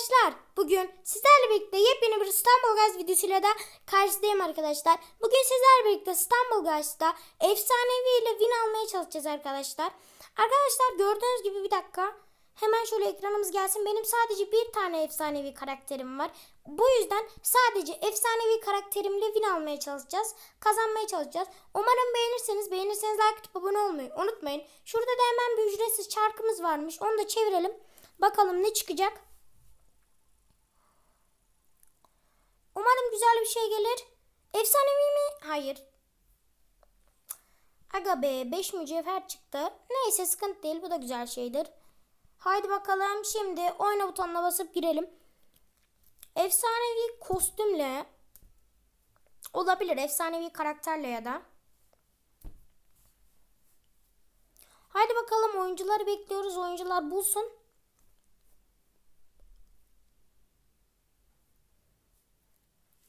arkadaşlar. Bugün sizlerle birlikte yepyeni bir İstanbul Guys videosuyla da karşınızdayım arkadaşlar. Bugün sizlerle birlikte İstanbul Guys'ta efsanevi ile win almaya çalışacağız arkadaşlar. Arkadaşlar gördüğünüz gibi bir dakika. Hemen şöyle ekranımız gelsin. Benim sadece bir tane efsanevi karakterim var. Bu yüzden sadece efsanevi karakterimle win almaya çalışacağız. Kazanmaya çalışacağız. Umarım beğenirseniz, beğenirseniz like atıp abone olmayı unutmayın. Şurada da hemen bir ücretsiz çarkımız varmış. Onu da çevirelim. Bakalım ne çıkacak. Umarım güzel bir şey gelir. Efsanevi mi? Hayır. Aga be 5 mücevher çıktı. Neyse sıkıntı değil. Bu da güzel şeydir. Haydi bakalım şimdi oyna butonuna basıp girelim. Efsanevi kostümle olabilir. Efsanevi karakterle ya da. Haydi bakalım oyuncuları bekliyoruz. Oyuncular bulsun.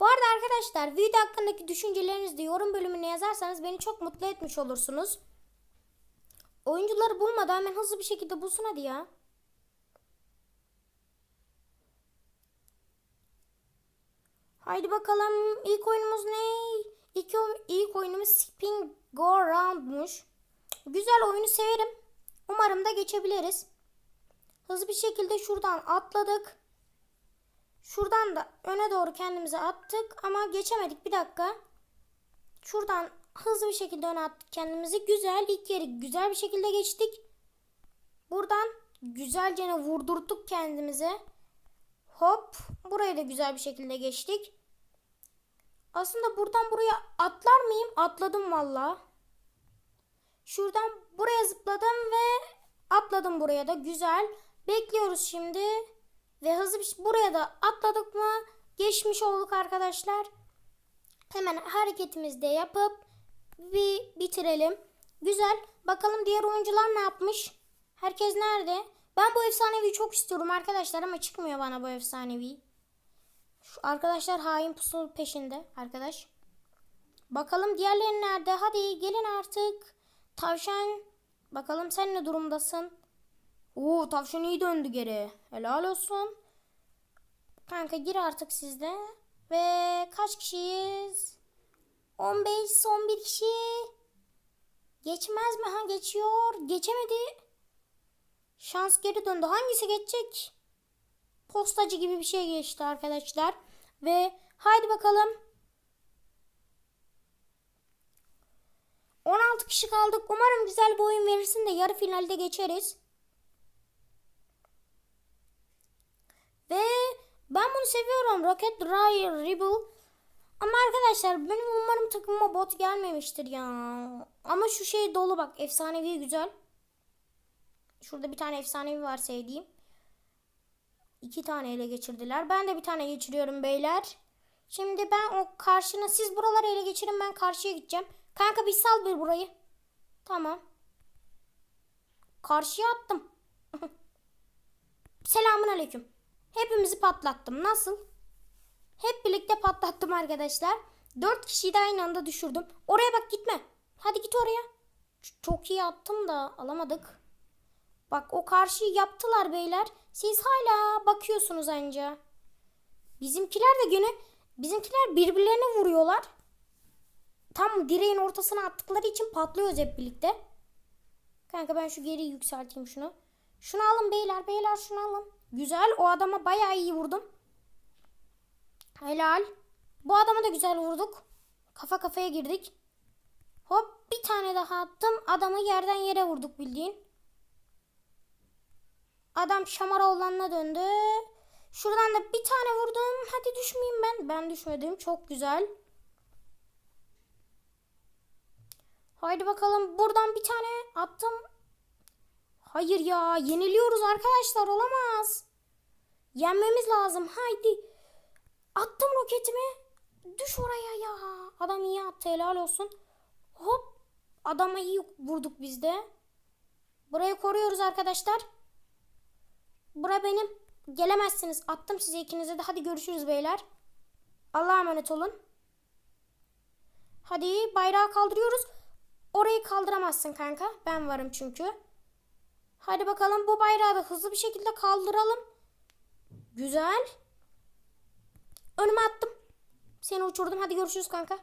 Bu arada arkadaşlar video hakkındaki düşüncelerinizi de yorum bölümüne yazarsanız beni çok mutlu etmiş olursunuz. Oyuncuları bulmadan hemen hızlı bir şekilde bulsun hadi ya. Haydi bakalım ilk oyunumuz ne? İlk, ilk oyunumuz Spin Go Round'muş. Güzel oyunu severim. Umarım da geçebiliriz. Hızlı bir şekilde şuradan atladık. Şuradan da öne doğru kendimizi attık ama geçemedik. Bir dakika. Şuradan hızlı bir şekilde öne attık kendimizi. Güzel ilk yeri güzel bir şekilde geçtik. Buradan güzelce vurdurduk kendimize. Hop. Burayı da güzel bir şekilde geçtik. Aslında buradan buraya atlar mıyım? Atladım valla. Şuradan buraya zıpladım ve atladım buraya da. Güzel. Bekliyoruz şimdi. Ve hızlı bir buraya da atladık mı geçmiş olduk arkadaşlar. Hemen hareketimizi de yapıp bir bitirelim. Güzel. Bakalım diğer oyuncular ne yapmış? Herkes nerede? Ben bu efsanevi çok istiyorum arkadaşlar ama çıkmıyor bana bu efsanevi. Şu arkadaşlar hain pusu peşinde arkadaş. Bakalım diğerleri nerede? Hadi gelin artık. Tavşan. Bakalım sen ne durumdasın? Oo tavşan iyi döndü geri. Helal olsun. Kanka gir artık sizde. Ve kaç kişiyiz? 15 son bir kişi. Geçmez mi? Ha geçiyor. Geçemedi. Şans geri döndü. Hangisi geçecek? Postacı gibi bir şey geçti arkadaşlar. Ve haydi bakalım. 16 kişi kaldık. Umarım güzel bir oyun verirsin de yarı finalde geçeriz. Ve ben bunu seviyorum. Rocket Ryan Rebel. Ama arkadaşlar benim umarım takımıma bot gelmemiştir ya. Ama şu şey dolu bak. Efsanevi güzel. Şurada bir tane efsanevi var sevdiğim. İki tane ele geçirdiler. Ben de bir tane geçiriyorum beyler. Şimdi ben o karşına siz buraları ele geçirin ben karşıya gideceğim. Kanka bir sal bir burayı. Tamam. Karşıya attım. Selamun aleyküm. Hepimizi patlattım. Nasıl? Hep birlikte patlattım arkadaşlar. Dört kişiyi de aynı anda düşürdüm. Oraya bak gitme. Hadi git oraya. Çok iyi attım da alamadık. Bak o karşıyı yaptılar beyler. Siz hala bakıyorsunuz anca. Bizimkiler de gene bizimkiler birbirlerine vuruyorlar. Tam direğin ortasına attıkları için patlıyoruz hep birlikte. Kanka ben şu geriyi yükselteyim şunu. Şunu alın beyler beyler şunu alın. Güzel o adama bayağı iyi vurdum. Helal. Bu adama da güzel vurduk. Kafa kafaya girdik. Hop bir tane daha attım. Adamı yerden yere vurduk bildiğin. Adam Şamaroğlan'ına döndü. Şuradan da bir tane vurdum. Hadi düşmeyeyim ben. Ben düşmedim. Çok güzel. Haydi bakalım. Buradan bir tane attım. Hayır ya. Yeniliyoruz arkadaşlar. Olamaz. Yenmemiz lazım. Haydi. Attım roketimi. Düş oraya ya. Adam iyi attı. Helal olsun. Hop. Adama iyi vurduk biz de. Burayı koruyoruz arkadaşlar. Bura benim. Gelemezsiniz. Attım size ikinize de. Hadi görüşürüz beyler. Allah'a emanet olun. Hadi bayrağı kaldırıyoruz. Orayı kaldıramazsın kanka. Ben varım çünkü. Hadi bakalım bu bayrağı da hızlı bir şekilde kaldıralım. Güzel. Önüme attım. Seni uçurdum. Hadi görüşürüz kanka.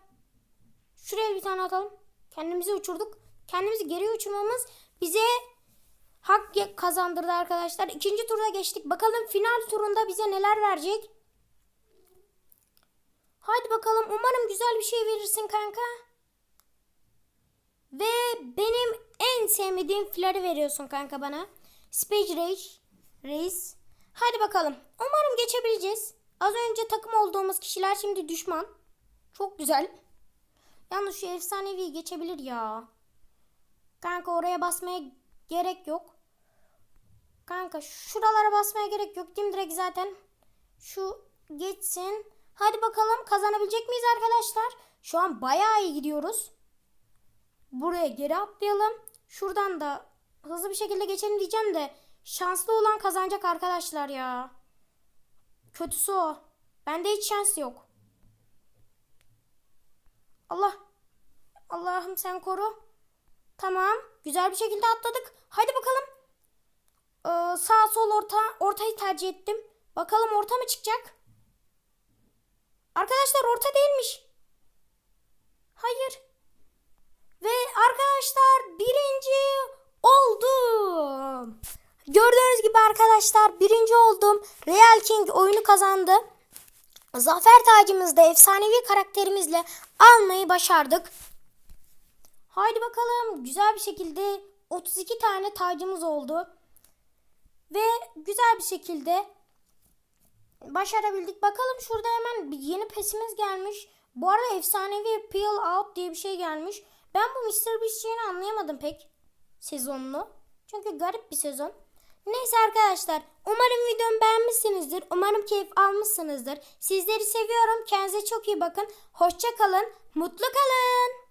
Şuraya bir tane atalım. Kendimizi uçurduk. Kendimizi geri uçurmamız bize hak kazandırdı arkadaşlar. İkinci turda geçtik. Bakalım final turunda bize neler verecek. Hadi bakalım. Umarım güzel bir şey verirsin kanka. Ve benim en sevmediğim fiları veriyorsun kanka bana. Space Rage. Reis. Hadi bakalım. Umarım geçebileceğiz. Az önce takım olduğumuz kişiler şimdi düşman. Çok güzel. Yalnız şu efsanevi geçebilir ya. Kanka oraya basmaya gerek yok. Kanka şuralara basmaya gerek yok. Dimdirek zaten şu geçsin. Hadi bakalım kazanabilecek miyiz arkadaşlar? Şu an bayağı iyi gidiyoruz. Buraya geri atlayalım. Şuradan da hızlı bir şekilde geçelim diyeceğim de şanslı olan kazanacak arkadaşlar ya. Kötüsü o. Bende hiç şans yok. Allah. Allah'ım sen koru. Tamam. Güzel bir şekilde atladık. Hadi bakalım. Ee, sağ sol orta ortayı tercih ettim. Bakalım orta mı çıkacak? Arkadaşlar orta değilmiş. Hayır. Ve arkadaşlar birinci oldum. Gördüğünüz gibi arkadaşlar birinci oldum. Real King oyunu kazandı. Zafer tacımızı da efsanevi karakterimizle almayı başardık. Haydi bakalım güzel bir şekilde 32 tane tacımız oldu. Ve güzel bir şekilde başarabildik. Bakalım şurada hemen bir yeni pesimiz gelmiş. Bu arada efsanevi Peel Out diye bir şey gelmiş. Ben bu Mr. Beast şeyini anlayamadım pek sezonunu. Çünkü garip bir sezon. Neyse arkadaşlar umarım videomu beğenmişsinizdir. Umarım keyif almışsınızdır. Sizleri seviyorum. Kendinize çok iyi bakın. Hoşça kalın. Mutlu kalın.